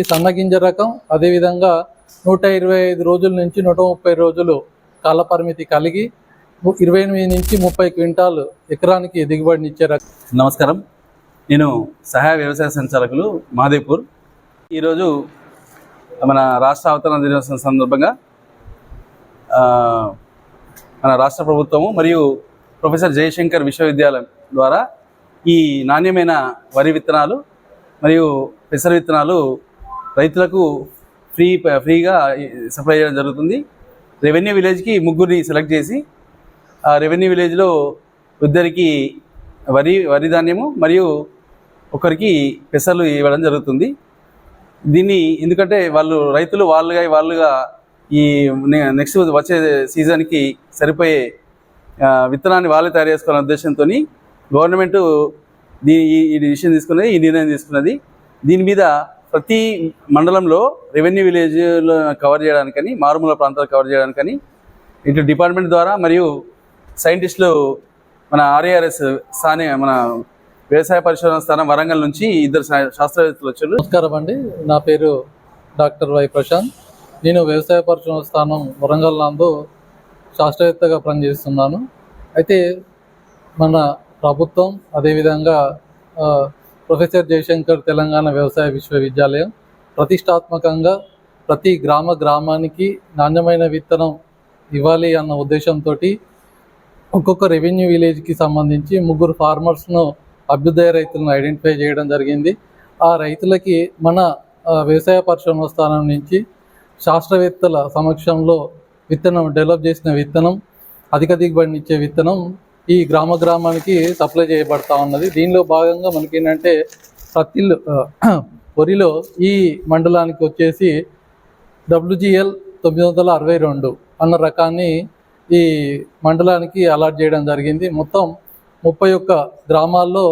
ఈ సన్నగింజ రకం అదేవిధంగా నూట ఇరవై ఐదు రోజుల నుంచి నూట ముప్పై రోజులు కాల పరిమితి కలిగి ఇరవై ఎనిమిది నుంచి ముప్పై క్వింటాలు ఎకరానికి దిగుబడినిచ్చే రకం. నమస్కారం. నేను సహాయ వ్యవసాయ సంచాలకులు మాదేపూర్. ఈరోజు మన రాష్ట్ర అవతరణ దినోత్సవం సందర్భంగా మన రాష్ట్ర ప్రభుత్వము మరియు ప్రొఫెసర్ జయశంకర్ విశ్వవిద్యాలయం ద్వారా ఈ నాణ్యమైన వరి విత్తనాలు మరియు పెసర విత్తనాలు రైతులకు ఫ్రీ ఫ్రీగా సప్లై చేయడం జరుగుతుంది. రెవెన్యూ విలేజ్కి ముగ్గురిని సెలెక్ట్ చేసి ఆ రెవెన్యూ విలేజ్లో ఇద్దరికి వరి వరి ధాన్యము మరియు ఒకరికి పెసర్లు ఇవ్వడం జరుగుతుంది. దీన్ని ఎందుకంటే వాళ్ళు రైతులు వాళ్ళుగా వాళ్ళుగా ఈ నెక్స్ట్ వచ్చే సీజన్కి సరిపోయే విత్తనాన్ని వాళ్ళే తయారు చేసుకోవాలనే ఉద్దేశంతో గవర్నమెంట్ దీని ఈ- ఈ డిసిషన్ తీసుకున్నది ఈ నిర్ణయం తీసుకున్నది. దీని మీద ప్రతి మండలంలో రెవెన్యూ విలేజ్లో కవర్ చేయడానికని మారుమూల ప్రాంతాలు కవర్ చేయడానికని ఇటు డిపార్ట్మెంట్ ద్వారా మరియు సైంటిస్టులు మన ఆర్ఏఆర్ఎస్ స్థానే మన వ్యవసాయ పరిశోధన స్థానం వరంగల్ నుంచి ఇద్దరు శా- శాస్త్రవేత్తలు వచ్చారు. నమస్కారం అండి. నా పేరు డాక్టర్ వై ప్రశాంత్. నేను వ్యవసాయ పరిశోధన స్థానం వరంగల్ నందు శాస్త్రవేత్తగా పనిచేస్తున్నాను. అయితే మన ప్రభుత్వం అదేవిధంగా ప్రొఫెసర్ జయశంకర్ తెలంగాణ వ్యవసాయ విశ్వవిద్యాలయం ప్రతిష్టాత్మకంగా ప్రతి గ్రామ గ్రామానికి నాణ్యమైన విత్తనం ఇవ్వాలి అన్న ఉద్దేశంతో ఒక్కొక్క రెవెన్యూ విలేజ్కి సంబంధించి ముగ్గురు ఫార్మర్స్ను అభ్యుదయ రైతులను ఐడెంటిఫై చేయడం జరిగింది. ఆ రైతులకి మన వ్యవసాయ పరిశ్రమ స్థానం నుంచి శాస్త్రవేత్తల సమక్షంలో విత్తనం డెవలప్ చేసిన విత్తనం అధిక దిగుబడినిచ్చే విత్తనం ఈ గ్రామ గ్రామానికి సప్లై చేయబడతా ఉన్నది. దీనిలో భాగంగా మనకి ఏంటంటే ప్రతి వరిలో ఈ మండలానికి వచ్చేసి డబ్ల్యూజిఎల్ తొమ్మిది వందల అరవై రెండు అన్న రకాన్ని ఈ మండలానికి అలాట్ చేయడం జరిగింది. మొత్తం ముప్పై ఒక్క గ్రామాల్లో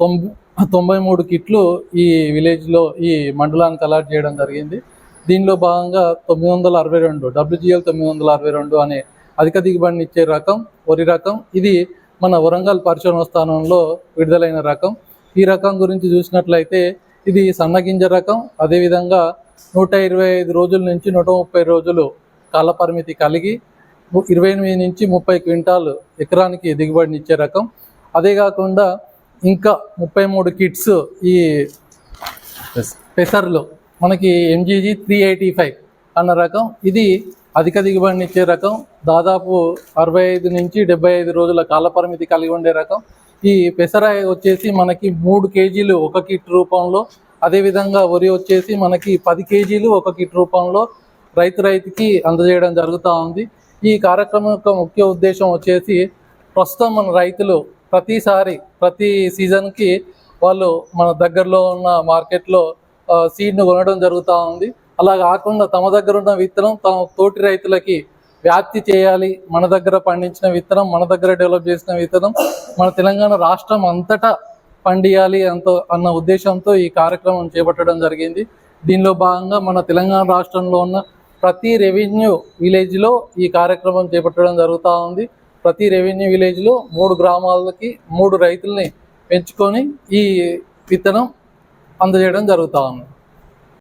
తొంభై తొంభై మూడు కిట్లు ఈ విలేజ్లో ఈ మండలానికి అలాట్ చేయడం జరిగింది. దీనిలో భాగంగా తొమ్మిది వందల అరవై రెండు డబ్ల్యూజిఎల్ తొమ్మిది వందల అరవై రెండు అనే అధిక దిగుబడిని ఇచ్చే రకం వరి రకం. ఇది మన వరంగల్ పరిశోధన స్థానంలో విడుదలైన రకం. ఈ రకం గురించి చూసినట్లయితే ఇది సన్నగింజ రకం. అదేవిధంగా నూట ఇరవై ఐదు రోజుల నుంచి నూట ముప్పై రోజులు కాల పరిమితి కలిగి ఇరవై ఎనిమిది నుంచి ముప్పై క్వింటాలు ఎకరానికి దిగుబడినిచ్చే రకం. అదే కాకుండా ఇంకా ముప్పై మూడు కిట్స్ ఈ పెసర్లు మనకి ఎంజీజీ త్రీ ఎయిటీ ఫైవ్ అన్న రకం. ఇది అధిక దిగుబడినిచ్చే రకం దాదాపు అరవై ఐదు నుంచి డెబ్బై ఐదు రోజుల కాలపరిమితి కలిగి ఉండే రకం. ఈ పెసర వచ్చేసి మనకి మూడు కేజీలు ఒక కిట్ రూపంలో అదేవిధంగా వరి వచ్చేసి మనకి పది కేజీలు ఒక కిట్ రూపంలో రైతు రైతుకి అందజేయడం జరుగుతూ ఉంది. ఈ కార్యక్రమం యొక్క ముఖ్య ఉద్దేశం వచ్చేసి ప్రస్తుతం మన రైతులు ప్రతిసారి ప్రతి సీజన్కి వాళ్ళు మన దగ్గరలో ఉన్న మార్కెట్లో సీడ్ను కొనడం జరుగుతూ ఉంది. అలా కాకుండా తమ దగ్గర ఉన్న విత్తనం తమ తోటి రైతులకి వ్యాప్తి చేయాలి. మన దగ్గర పండించిన విత్తనం మన దగ్గర డెవలప్ చేసిన విత్తనం మన తెలంగాణ రాష్ట్రం అంతటా పండియాలి అంత అన్న ఉద్దేశంతో ఈ కార్యక్రమం చేపట్టడం జరిగింది. దీనిలో భాగంగా మన తెలంగాణ రాష్ట్రంలో ఉన్న ప్రతి రెవెన్యూ విలేజ్లో ఈ కార్యక్రమం చేపట్టడం జరుగుతూ ఉంది. ప్రతి రెవెన్యూ విలేజ్లో మూడు గ్రామాలకి మూడు రైతుల్ని పెంచుకొని ఈ విత్తనం అందజేయడం జరుగుతూ ఉంది.